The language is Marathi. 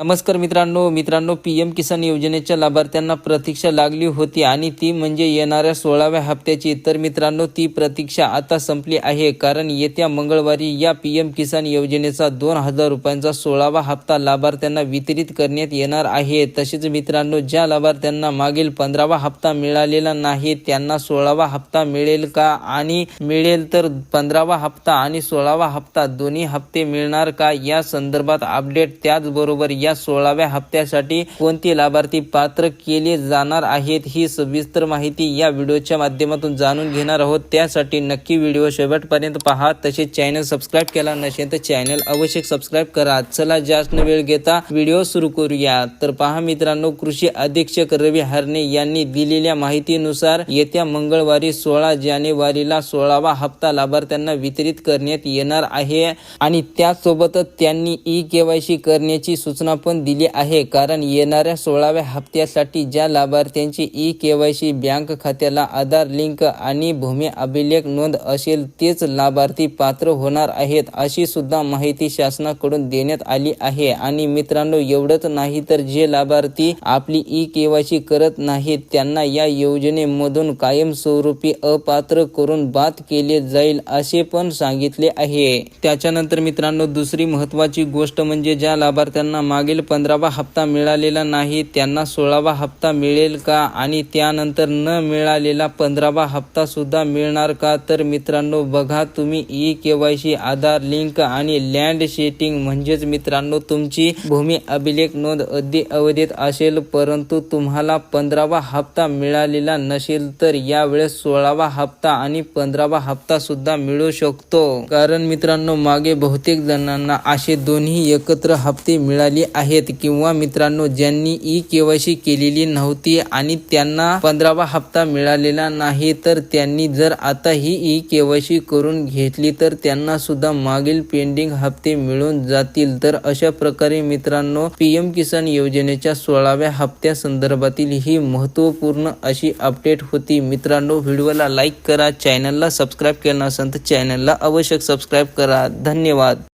नमस्कार मित्रांनो मित्रांनो पी एम किसान योजनेच्या लाभार्थ्यांना प्रतीक्षा लागली होती आणि ती म्हणजे येणाऱ्या सोळाव्या हप्त्याची. तर मित्रांनो ती प्रतीक्षा आता संपली आहे कारण येत्या मंगळवारी या पी एम किसान योजनेचा दोन हजार रुपयांचा सोळावा हप्ता लाभार्थ्यांना वितरित करण्यात येणार आहे. तसेच मित्रांनो ज्या लाभार्थ्यांना मागील पंधरावा हप्ता मिळालेला नाही त्यांना सोळावा हप्ता मिळेल का? आणि मिळेल तर पंधरावा हप्ता आणि सोळावा हप्ता दोन्ही हप्ते मिळणार का? या संदर्भात अपडेट त्याचबरोबर या सोळाव्या हप्त्यासाठी कोणते लाभार्थी पात्र केले जाणार आहेत ही सविस्तर माहिती या व्हिडिओच्या माध्यमातून जाणून घेणार आहोत. त्यासाठी नक्की व्हिडिओ शेवटपर्यंत पहा. तसेच चॅनल सबस्क्राईब केला नसेल तर चॅनल अवश्य सबस्क्राईब करा. चला जास्त वेळ घेता व्हिडिओ सुरू करूया. तर पहा मित्रांनो कृषी अधीक्षक रवी हरणे यांनी दिलेल्या माहितीनुसार येत्या मंगळवारी सोळा जानेवारीला सोळावा हप्ता लाभार्थ्यांना वितरित करण्यात येणार आहे आणि त्यासोबतच त्यांनी ई केवायसी करण्याची सूचना पण दिली आहे. कारण येणाऱ्या सोळाव्या हप्त्यासाठी ज्या लाभार्थ्यांची ई केवायसी बँक खात्याला आधार लिंक आणि भूमी अभिलेख नोंद असेल तेच लाभार्थी पात्र होणार आहेत अशी सुद्धा माहिती शासनाकडून देण्यात आली आहे. आणि मित्रांनो एवढंच नाही तर जे लाभार्थी आपली ई केवायसी करत नाहीत त्यांना या योजनेमधून कायमस्वरूपी अपात्र करून बाद केले जाईल असे पण सांगितले आहे. त्याच्यानंतर मित्रांनो दुसरी महत्वाची गोष्ट म्हणजे ज्या लाभार्थ्यांना मागील पंधरावा हप्ता मिळालेला नाही त्यांना सोळावा हप्ता मिळेल का? आणि त्यानंतर न मिळालेला पंधरावा हप्ता सुद्धा मिळणार का? तर मित्रांनो बघा तुम्ही E K Y C Aadhaar link आणि लँड शेटिंग म्हणजेच मित्रांनो तुमची भूमी अभिलेख नोंद अद्य अवधीत असेल परंतु तुम्हाला पंधरावा हप्ता मिळालेला नसेल तर यावेळेस सोळावा हप्ता आणि पंधरावा हप्ता सुद्धा मिळू शकतो. कारण मित्रांनो मागे बहुतेक जणांना असे दोन्ही एकत्र हप्ते मिळाले आहेत किंवा मित्रांनो ज्यांनी ई केवायसी केलेली नव्हती आणि त्यांना पंधरावा हप्ता मिळालेला नाही तर त्यांनी जर आता ही ई केवायसी करून घेतली तर त्यांना सुद्धा मागील पेंडिंग हप्ते मिळून जातील. तर अशा प्रकारे मित्रांनो पीएम किसान योजनेच्या सोळाव्या हप्त्या संदर्भातील ही महत्त्वपूर्ण अशी अपडेट होती. मित्रांनो व्हिडिओला लाईक करा चॅनलला सबस्क्राईब केलं नसेल तर चॅनलला आवश्यक सबस्क्राईब करा. धन्यवाद.